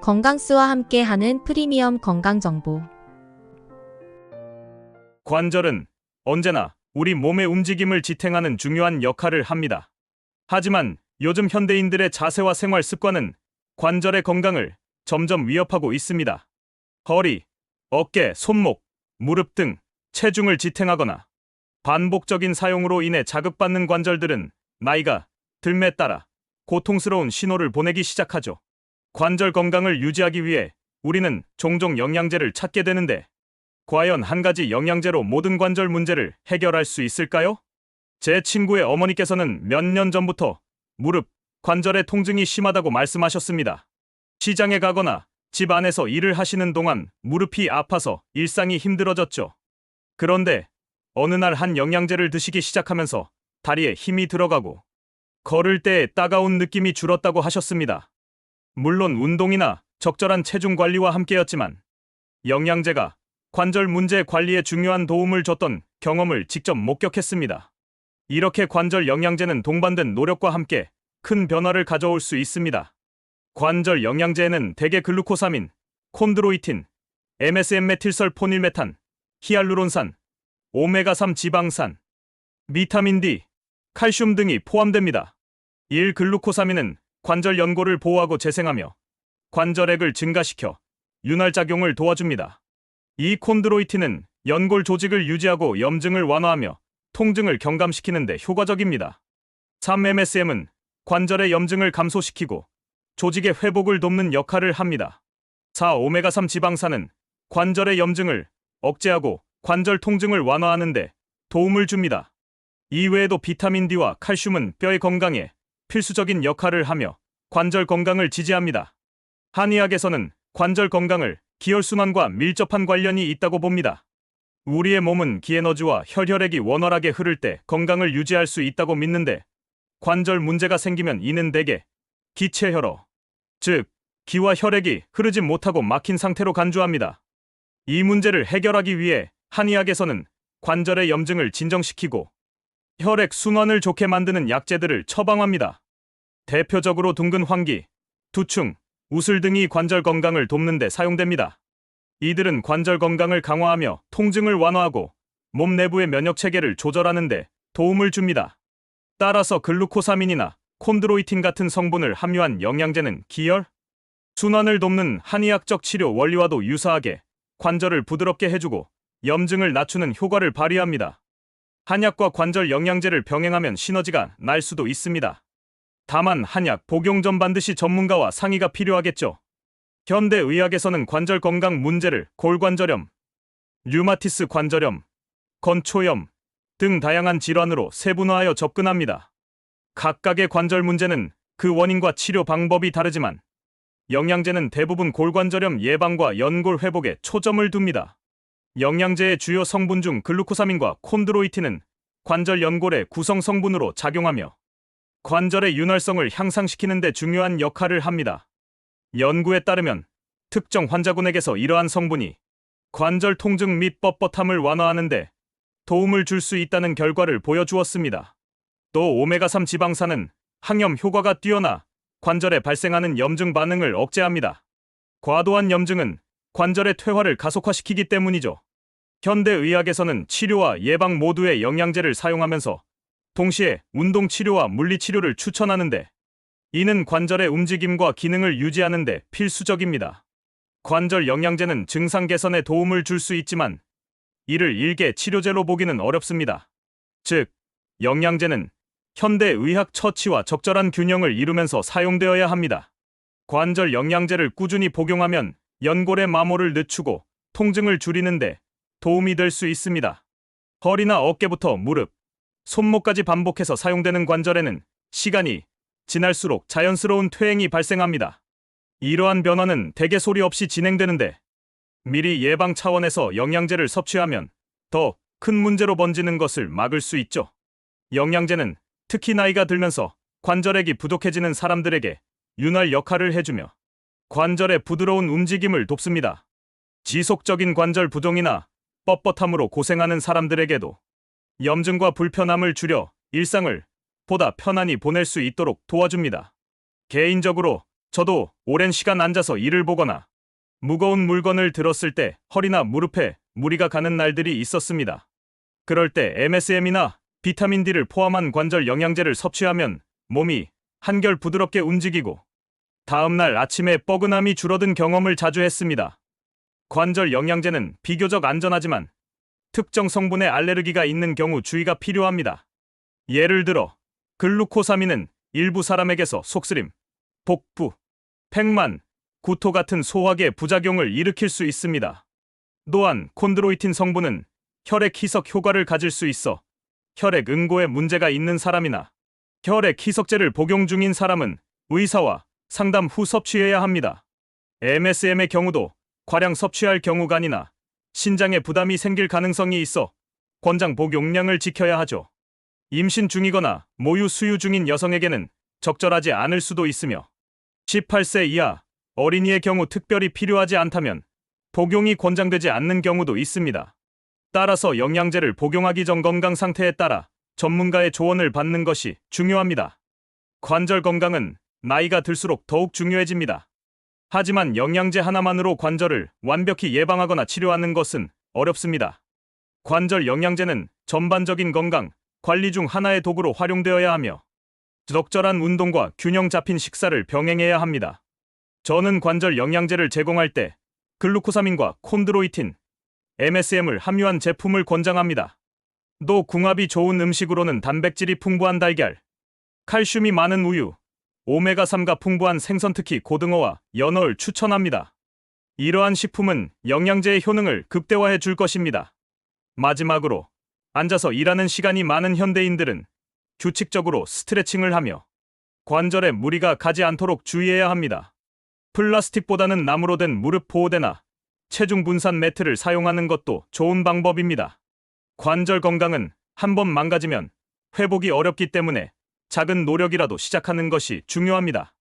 건강스와 함께하는 프리미엄 건강 정보. 관절은 언제나 우리 몸의 움직임을 지탱하는 중요한 역할을 합니다. 하지만 요즘 현대인들의 자세와 생활 습관은 관절의 건강을 점점 위협하고 있습니다. 허리, 어깨, 손목, 무릎 등 체중을 지탱하거나 반복적인 사용으로 인해 자극받는 관절들은 나이가 들매 따라 고통스러운 신호를 보내기 시작하죠. 관절 건강을 유지하기 위해 우리는 종종 영양제를 찾게 되는데 과연 한 가지 영양제로 모든 관절 문제를 해결할 수 있을까요? 제 친구의 어머니께서는 몇 년 전부터 무릎, 관절의 통증이 심하다고 말씀하셨습니다. 시장에 가거나 집 안에서 일을 하시는 동안 무릎이 아파서 일상이 힘들어졌죠. 그런데 어느 날 한 영양제를 드시기 시작하면서 다리에 힘이 들어가고 걸을 때 따가운 느낌이 줄었다고 하셨습니다. 물론 운동이나 적절한 체중 관리와 함께였지만 영양제가 관절 문제 관리에 중요한 도움을 줬던 경험을 직접 목격했습니다. 이렇게 관절 영양제는 동반된 노력과 함께 큰 변화를 가져올 수 있습니다. 관절 영양제에는 대개 글루코사민, 콘드로이틴, MSM 메틸설 포닐메탄, 히알루론산, 오메가3 지방산, 비타민 D, 칼슘 등이 포함됩니다. 1. 글루코사민은 관절 연골을 보호하고 재생하며 관절액을 증가시켜 윤활작용을 도와줍니다. 이 콘드로이틴은 연골 조직을 유지하고 염증을 완화하며 통증을 경감시키는 데 효과적입니다. 3MSM은 관절의 염증을 감소시키고 조직의 회복을 돕는 역할을 합니다. 4. 오메가3 지방산은 관절의 염증을 억제하고 관절 통증을 완화하는 데 도움을 줍니다. 이외에도 비타민 D와 칼슘은 뼈의 건강에 필수적인 역할을 하며 관절 건강을 지지합니다. 한의학에서는 관절 건강을 기혈순환과 밀접한 관련이 있다고 봅니다. 우리의 몸은 기에너지와 혈혈액이 원활하게 흐를 때 건강을 유지할 수 있다고 믿는데 관절 문제가 생기면 이는 대개 기체혈어, 즉 기와 혈액이 흐르지 못하고 막힌 상태로 간주합니다. 이 문제를 해결하기 위해 한의학에서는 관절의 염증을 진정시키고 혈액 순환을 좋게 만드는 약재들을 처방합니다. 대표적으로 둥근 환기, 두충, 우슬 등이 관절 건강을 돕는 데 사용됩니다. 이들은 관절 건강을 강화하며 통증을 완화하고 몸 내부의 면역 체계를 조절하는 데 도움을 줍니다. 따라서 글루코사민이나 콘드로이틴 같은 성분을 함유한 영양제는 기혈, 순환을 돕는 한의학적 치료 원리와도 유사하게 관절을 부드럽게 해주고 염증을 낮추는 효과를 발휘합니다. 한약과 관절 영양제를 병행하면 시너지가 날 수도 있습니다. 다만 한약 복용 전 반드시 전문가와 상의가 필요하겠죠. 현대 의학에서는 관절 건강 문제를 골관절염, 류마티스 관절염, 건초염 등 다양한 질환으로 세분화하여 접근합니다. 각각의 관절 문제는 그 원인과 치료 방법이 다르지만 영양제는 대부분 골관절염 예방과 연골 회복에 초점을 둡니다. 영양제의 주요 성분 중 글루코사민과 콘드로이틴은 관절 연골의 구성 성분으로 작용하며 관절의 윤활성을 향상시키는 데 중요한 역할을 합니다. 연구에 따르면 특정 환자군에게서 이러한 성분이 관절 통증 및 뻣뻣함을 완화하는 데 도움을 줄 수 있다는 결과를 보여주었습니다. 또 오메가3 지방산은 항염 효과가 뛰어나 관절에 발생하는 염증 반응을 억제합니다. 과도한 염증은 관절의 퇴화를 가속화시키기 때문이죠. 현대 의학에서는 치료와 예방 모두의 영양제를 사용하면서 동시에 운동 치료와 물리 치료를 추천하는데 이는 관절의 움직임과 기능을 유지하는 데 필수적입니다. 관절 영양제는 증상 개선에 도움을 줄 수 있지만 이를 일개 치료제로 보기는 어렵습니다. 즉, 영양제는 현대 의학 처치와 적절한 균형을 이루면서 사용되어야 합니다. 관절 영양제를 꾸준히 복용하면 연골의 마모를 늦추고 통증을 줄이는데 도움이 될 수 있습니다. 허리나 어깨부터 무릎, 손목까지 반복해서 사용되는 관절에는 시간이 지날수록 자연스러운 퇴행이 발생합니다. 이러한 변화는 대개 소리 없이 진행되는데 미리 예방 차원에서 영양제를 섭취하면 더 큰 문제로 번지는 것을 막을 수 있죠. 영양제는 특히 나이가 들면서 관절액이 부족해지는 사람들에게 윤활 역할을 해주며 관절의 부드러운 움직임을 돕습니다. 지속적인 관절 부종이나 뻣뻣함으로 고생하는 사람들에게도 염증과 불편함을 줄여 일상을 보다 편안히 보낼 수 있도록 도와줍니다. 개인적으로 저도 오랜 시간 앉아서 일을 보거나 무거운 물건을 들었을 때 허리나 무릎에 무리가 가는 날들이 있었습니다. 그럴 때 MSM이나 비타민 D를 포함한 관절 영양제를 섭취하면 몸이 한결 부드럽게 움직이고 다음날 아침에 뻐근함이 줄어든 경험을 자주 했습니다. 관절 영양제는 비교적 안전하지만 특정 성분의 알레르기가 있는 경우 주의가 필요합니다. 예를 들어 글루코사민은 일부 사람에게서 속쓰림, 복부, 팽만, 구토 같은 소화계 부작용을 일으킬 수 있습니다. 또한 콘드로이틴 성분은 혈액 희석 효과를 가질 수 있어 혈액 응고에 문제가 있는 사람이나 혈액 희석제를 복용 중인 사람은 의사와 상담 후 섭취해야 합니다. MSM의 경우도 과량 섭취할 경우간이나 신장에 부담이 생길 가능성이 있어 권장 복용량을 지켜야 하죠. 임신 중이거나 모유 수유 중인 여성에게는 적절하지 않을 수도 있으며 18세 이하 어린이의 경우 특별히 필요하지 않다면 복용이 권장되지 않는 경우도 있습니다. 따라서 영양제를 복용하기 전 건강 상태에 따라 전문가의 조언을 받는 것이 중요합니다. 관절 건강은 나이가 들수록 더욱 중요해집니다. 하지만 영양제 하나만으로 관절을 완벽히 예방하거나 치료하는 것은 어렵습니다. 관절 영양제는 전반적인 건강 관리 중 하나의 도구로 활용되어야 하며 적절한 운동과 균형 잡힌 식사를 병행해야 합니다. 저는 관절 영양제를 제공할 때 글루코사민과 콘드로이틴, MSM을 함유한 제품을 권장합니다. 또 궁합이 좋은 음식으로는 단백질이 풍부한 달걀, 칼슘이 많은 우유, 오메가3가 풍부한 생선 특히 고등어와 연어를 추천합니다. 이러한 식품은 영양제의 효능을 극대화해 줄 것입니다. 마지막으로 앉아서 일하는 시간이 많은 현대인들은 규칙적으로 스트레칭을 하며 관절에 무리가 가지 않도록 주의해야 합니다. 플라스틱보다는 나무로 된 무릎 보호대나 체중 분산 매트를 사용하는 것도 좋은 방법입니다. 관절 건강은 한 번 망가지면 회복이 어렵기 때문에 작은 노력이라도 시작하는 것이 중요합니다.